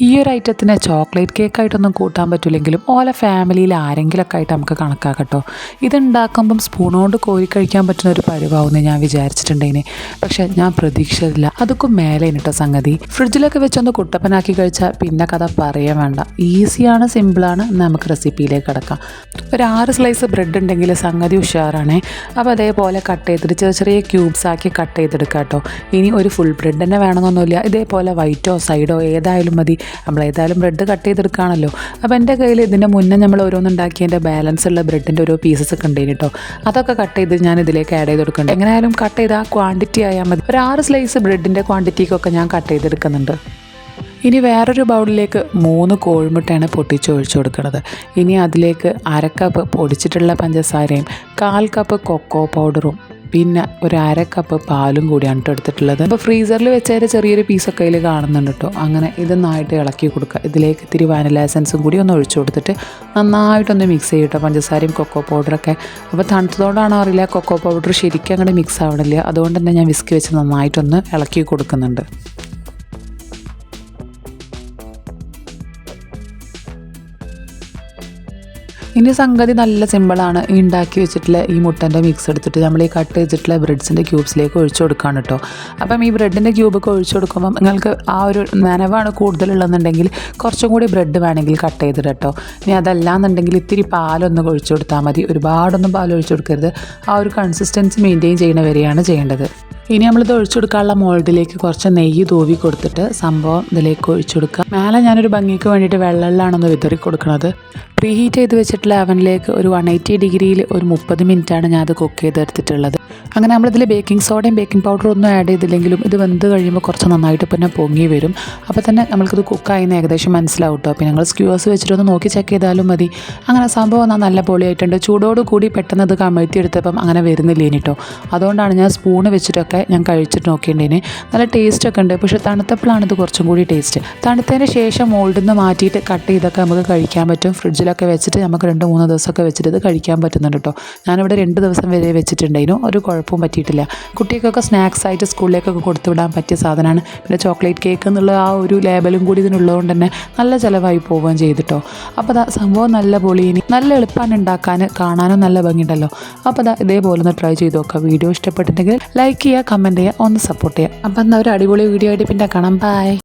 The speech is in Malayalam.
ഈ ഒരു ഐറ്റത്തിന് ചോക്ലേറ്റ് കേക്കായിട്ടൊന്നും കൂട്ടാൻ പറ്റില്ലെങ്കിലും ഓല ഫാമിലിയിൽ ആരെങ്കിലുമൊക്കെ ആയിട്ട് നമുക്ക് കണക്കാക്കട്ടോ. ഇതുണ്ടാക്കുമ്പം സ്പൂൺ കൊണ്ട് കോരി കഴിക്കാൻ പറ്റുന്ന ഒരു പരിവാവുന്നേ ഞാൻ വിചാരിച്ചിട്ടുണ്ടേനെ. പക്ഷെ ഞാൻ പ്രതീക്ഷിച്ചില്ല അതൊക്കെ മേലെ കേട്ടോ സംഗതി. ഫ്രിഡ്ജിലൊക്കെ വെച്ചൊന്ന് കുട്ടപ്പനാക്കി കഴിച്ചാൽ പിന്നെ കഥ പറയാൻ വേണ്ട. ഈസിയാണ് സിമ്പിളാണ്. നമുക്ക് റെസിപ്പിയിലേക്ക് കിടക്കാം. ഒരു ആറ് സ്ലൈസ് ബ്രെഡ് ഉണ്ടെങ്കിൽ സംഗതി ഉഷാറാണേ. അപ്പോൾ അതേപോലെ കട്ട് ചെയ്തിട്ട് ചെറിയ ചെറിയ ക്യൂബ്സ് ആക്കി കട്ട് ചെയ്തെടുക്കാം കേട്ടോ ഇനി ഒരു ഫുൾ ബ്രെഡ് തന്നെ വേണമെന്നൊന്നുമില്ല. ഇതേപോലെ വൈറ്റോ സൈഡോ ഏതായാലും മതി. നമ്മൾ ഏതായാലും ബ്രെഡ് കട്ട് ചെയ്തെടുക്കുകയാണല്ലോ. അപ്പോൾ എന്റെ കയ്യിൽ ഇതിന്റെ മുന്നേ നമ്മൾ ഓരോന്നുണ്ടാക്കിയതിന്റെ ബാലൻസ് ഉള്ള ബ്രെഡിന്റെ ഓരോ പീസസ് ഒക്കെ ഉണ്ടായിരുന്നു കേട്ടോ അതൊക്കെ കട്ട് ചെയ്ത് ഞാൻ ഇതിലേക്ക് ആഡ് ചെയ്ത് കൊടുക്കുന്നുണ്ട് എങ്ങനെയായാലും കട്ട് ചെയ്ത് ആ ക്വാണ്ടിറ്റി ആയാൽ മതി. ഒരു ആറ് സ്ലൈസ് ബ്രെഡിന്റെ ക്വാണ്ടിറ്റിക്കൊക്കെ ഞാൻ കട്ട് ചെയ്തെടുക്കുന്നുണ്ട്. ഇനി വേറൊരു ബൗളിലേക്ക് മൂന്ന് കോഴിമുട്ടയാണ് പൊട്ടിച്ച് ഒഴിച്ചു കൊടുക്കുന്നത്. ഇനി അതിലേക്ക് അര കപ്പ് പൊടിച്ചിട്ടുള്ള പഞ്ചസാരയും കാൽ കപ്പ് കൊക്കോ പൗഡറും പിന്നെ ഒരു അര കപ്പ് പാലും കൂടിയാണ് കേട്ടോ എടുത്തിട്ടുള്ളത്. അപ്പോൾ ഫ്രീസറിൽ വെച്ചതിന്റെ ചെറിയൊരു പീസൊക്കെ അതിൽ കാണുന്നുണ്ട് കേട്ടോ അങ്ങനെ ഇത് നന്നായിട്ട് ഇളക്കി കൊടുക്കുക. ഇതിലേക്ക് ഇത്തിരി വാനില എസൻസും കൂടി ഒന്ന് ഒഴിച്ചു കൊടുത്തിട്ട് നന്നായിട്ടൊന്ന് മിക്സ് ചെയ്യട്ടോ പഞ്ചസാരയും കൊക്കോ പൗഡറൊക്കെ അപ്പോൾ തണുത്തതുകൊണ്ടാണോ അറിയില്ല. കൊക്കോ പൗഡർ ശരിക്കും അങ്ങോട്ട് മിക്സ് ആവണില്ല. അതുകൊണ്ട് തന്നെ ഞാൻ വിസ്ക് വെച്ച് നന്നായിട്ടൊന്ന് ഇളക്കി കൊടുക്കുന്നുണ്ട്. ഇനി സംഗതി നല്ല സിമ്പിളാണ് ഈ ഉണ്ടാക്കി വെച്ചിട്ടുള്ള ഈ മുട്ടന്റെ മിക്സ് എടുത്തിട്ട് നമ്മൾ ഈ കട്ട് ചെയ്തിട്ടുള്ള ബ്രെഡ്സിന്റെ ക്യൂബ്സിലേക്ക് ഒഴിച്ചു കൊടുക്കുകയാണ് കേട്ടോ അപ്പം ഈ ബ്രെഡിന്റെ ക്യൂബൊക്കെ ഒഴിച്ചു കൊടുക്കുമ്പം നിങ്ങൾക്ക് ആ ഒരു നനവാണ് കൂടുതലുള്ളതെന്നുണ്ടെങ്കിൽ കുറച്ചും കൂടി ബ്രെഡ് വേണമെങ്കിൽ കട്ട് ചെയ്തിട്ട് കേട്ടോ ഇനി അതല്ലാന്നുണ്ടെങ്കിൽ ഇത്തിരി പാലൊന്ന് ഒഴിച്ചു കൊടുത്താൽ മതി. ഒരുപാടൊന്നും പാൽ ഒഴിച്ചു കൊടുക്കരുത്. ആ ഒരു കൺസിസ്റ്റൻസി മെയിന്റെയിൻ ചെയ്യുന്ന വരെയാണ് ചെയ്യേണ്ടത്. ഇനി നമ്മളിത് ഒഴിച്ചു കൊടുക്കാനുള്ള മോൾഡിലേക്ക് കുറച്ച് നെയ്യ് തൂവി കൊടുത്തിട്ട് സംഭവം ഇതിലേക്ക് ഒഴിച്ചു കൊടുക്കുക. മേലെ ഞാനൊരു ഭംഗിക്ക് വേണ്ടിയിട്ട് വെള്ളമെല്ലാണെന്ന് വിതറി കൊടുക്കുന്നത് പ്രീ ഹീറ്റ് ചെയ്ത് വെച്ചിട്ടുള്ള അവനിലേക്ക് ഒരു വൺ എയ്റ്റി ഡിഗ്രിയിൽ ഒരു മുപ്പത് മിനിറ്റാണ് ഞാൻ അത് കുക്ക് ചെയ്തെടുത്തിട്ടുള്ളത്. അങ്ങനെ നമ്മളിതിൽ ബേക്കിംഗ് സോഡയും ബേക്കിംഗ് പൗഡറും ഒന്നും ആഡ് ചെയ്തില്ലെങ്കിലും ഇത് വെന്ത് കഴിയുമ്പോൾ കുറച്ച് നന്നായിട്ട് പിന്നെ പൊങ്ങി വരും. അപ്പോൾ തന്നെ നമ്മൾക്കിത് കുക്കായിന്ന് ഏകദേശം മനസ്സിലാവും കേട്ടോ പിന്നെ ഞങ്ങൾ സ്ക്യൂസ് വെച്ചിട്ടൊന്ന് നോക്കി ചെക്ക് ചെയ്താലും മതി. അങ്ങനെ സംഭവം എന്നാൽ നല്ല പൊളിയായിട്ടുണ്ട്. ചൂടോട് കൂടി പെട്ടെന്ന് ഇത് കമഴ്ത്തി എടുത്തപ്പം അങ്ങനെ വരുന്നില്ല കേട്ടോ അതുകൊണ്ടാണ് ഞാൻ സ്പൂണ് വെച്ചിട്ടൊക്കെ ഞാൻ കഴിച്ചിട്ട് നോക്കിയിട്ടുണ്ടേനെ. നല്ല ടേസ്റ്റ് ഒക്കെ ഉണ്ട്. പക്ഷേ തണുത്തപ്പോഴാണ് ഇത് കുറച്ചും കൂടി ടേസ്റ്റ് തണുത്തതിന് ശേഷം മോൾഡിൽ നിന്ന് മാറ്റിയിട്ട് കട്ട് ചെയ്തൊക്കെ നമുക്ക് കഴിക്കാൻ പറ്റും. ഫ്രിഡ്ജിലൊക്കെ വെച്ചിട്ട് നമുക്ക് രണ്ട് മൂന്ന് ദിവസമൊക്കെ വെച്ചിട്ട് ഇത് കഴിക്കാൻ പറ്റുന്നുണ്ട് കേട്ടോ ഞാനിവിടെ രണ്ട് ദിവസം വരെ വെച്ചിട്ടുണ്ടായിരുന്നു. ഒരു കുഴപ്പവും പറ്റിയിട്ടില്ല. കുട്ടികൾക്കൊക്കെ സ്നാക്സ് ആയിട്ട് സ്കൂളിലേക്കൊക്കെ കൊടുത്തു വിടാൻ പറ്റിയ സാധനമാണ്. പിന്നെ ചോക്ലേറ്റ് കേക്ക് എന്നുള്ള ആ ഒരു ലേബലും കൂടി ഇതിനുള്ളതുകൊണ്ട് തന്നെ നല്ല ചിലവായി പോവുകയും ചെയ്തിട്ടോ അപ്പോൾ അതാ സംഭവം നല്ല പൊളി. ഇനി നല്ല എളുപ്പമാണ് ഉണ്ടാക്കാൻ കാണാനും നല്ല ഭംഗിയുണ്ടല്ലോ. അപ്പോൾ അതാ ഇതേപോലെ ഒന്ന് ട്രൈ ചെയ്ത് നോക്കാം. വീഡിയോ ഇഷ്ടപ്പെട്ടിട്ടുണ്ടെങ്കിൽ ലൈക്ക് ചെയ്യുക കമന്റ് ചെയ്യുക ഒന്ന് സപ്പോർട്ട് ചെയ്യുക അപ്പം എന്നാൽ ഒരു അടിപൊളി വീഡിയോ ആയിട്ട് പിന്നെ കാണാം. ബൈ